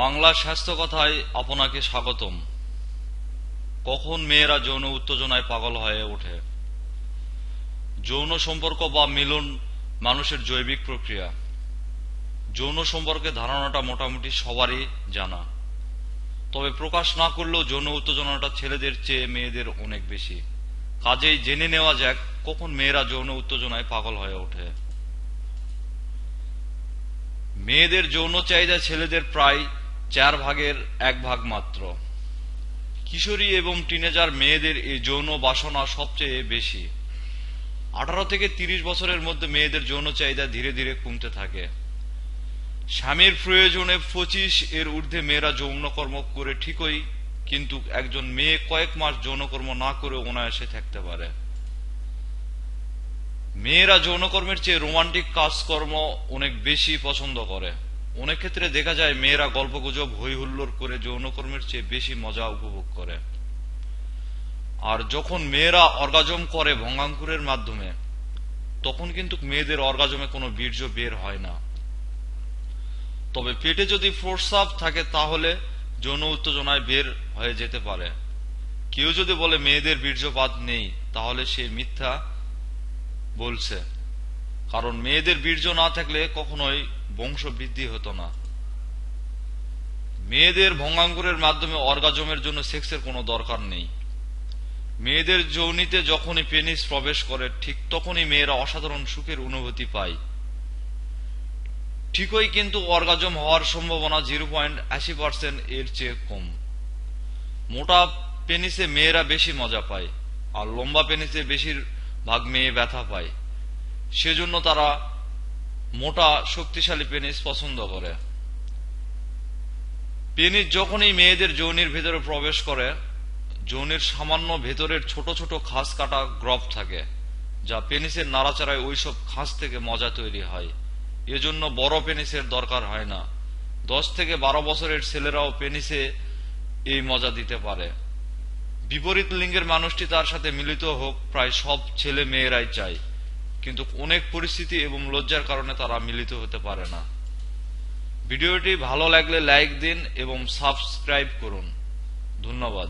বাংলা স্বাস্থ্য কথায় আপনাকে স্বাগতম। কখন মেয়েরা যৌন উত্তেজনায় পাগল হয়ে ওঠে? যৌন সম্পর্ক বা মিলন মানুষের জৈবিক প্রক্রিয়া। যৌন সম্পর্কে ধারণাটা মোটামুটি সবারই জানা। তবে প্রকাশ না করলেও যৌন উত্তেজনাটা ছেলেদের চেয়ে মেয়েদের অনেক বেশি। কাজেই জেনে নেওয়া যাক, কখন মেয়েরা যৌন উত্তেজনায় পাগল হয়ে ওঠে। মেয়েদের যৌন চাহিদা ছেলেদের প্রায় চার ভাগের এক ভাগ মাত্র। কিশোরী এবং টিনেজার মেয়েদের এই যৌন বাসনা সবচেয়ে বেশি। আঠারো থেকে তিরিশ বছরের মধ্যে মেয়েদের যৌন চাহিদা ধীরে ধীরে কমতে থাকে। স্বামীর প্রয়োজনে পঁচিশ এর ঊর্ধ্বে মেয়েরা যৌনকর্ম করে ঠিকই, কিন্তু একজন মেয়ে কয়েক মাস যৌনকর্ম না করে অনায়াসে থাকতে পারে। মেয়েরা যৌনকর্মের চেয়ে রোমান্টিক কাজকর্ম অনেক বেশি পছন্দ করে। অনেক ক্ষেত্রে দেখা যায় মেয়েরা গল্পগুজব হই হুল্লোড় করে যৌনকর্মের চেয়ে বেশি মজা উপভোগ করে। আর যখন মেয়েরা অর্গাজম করে ভঙ্গাঙ্কুরের মাধ্যমে, তখন কিন্তু মেয়েদের অর্গাজমে কোনো বীর্য বের হয় না। তবে পেটে যদি ফোর্সাপ থাকে, তাহলে যৌন উত্তেজনায় বের হয়ে যেতে পারে। কেউ যদি বলে মেয়েদের বীর্যপাত নেই, তাহলে সে মিথ্যা বলছে। কারণ মেয়েদের বীর্য না থাকলে কখনোই বংশ বৃদ্ধি হতো না। মেয়েদের ভঙ্গাঙ্গুরের মাধ্যমে অর্গাজমের জন্য সেক্সের কোনো দরকার নেই। মেয়েদের যৌনিতে যখনই পেনিস প্রবেশ করে, ঠিক তখনই মেয়েরা অসাধারণ সুখের অনুভূতি পায়। ঠিকই কিন্তু অর্গাজম হওয়ার সম্ভাবনা জিরো পয়েন্ট আশি পার্সেন্ট এর চেয়ে কম। মোটা পেনিসে মেয়েরা বেশি মজা পায়, আর লম্বা পেনিসে বেশিরভাগ মেয়ে ব্যথা পায়। সেজন্য তারা মোটা, শক্তিশালী পেনিস পছন্দ করে। পেনিস যখনই মেয়েদের যৌনির ভেতরে প্রবেশ করে, যৌনির সামান্য ভেতরের ছোট ছোট খাস কাটা গ্রফ থাকে, যা পেনিসের নাড়াচাড়ায় ওইসব খাস থেকে মজা তৈরি হয়। এজন্য বড় পেনিসের দরকার হয় না। দশ থেকে বারো বছরের ছেলেরাও পেনিসে এই মজা দিতে পারে। বিপরীত লিঙ্গের মানুষটি তার সাথে মিলিত হোক, প্রায় সব ছেলে মেয়েরাই চায়। কিন্তু অনেক পরিস্থিতি এবং লজ্জার কারণে তারা মিলিত হতে পারে না। ভিডিওটি ভালো লাগলে লাইক দিন এবং সাবস্ক্রাইব করুন। ধন্যবাদ।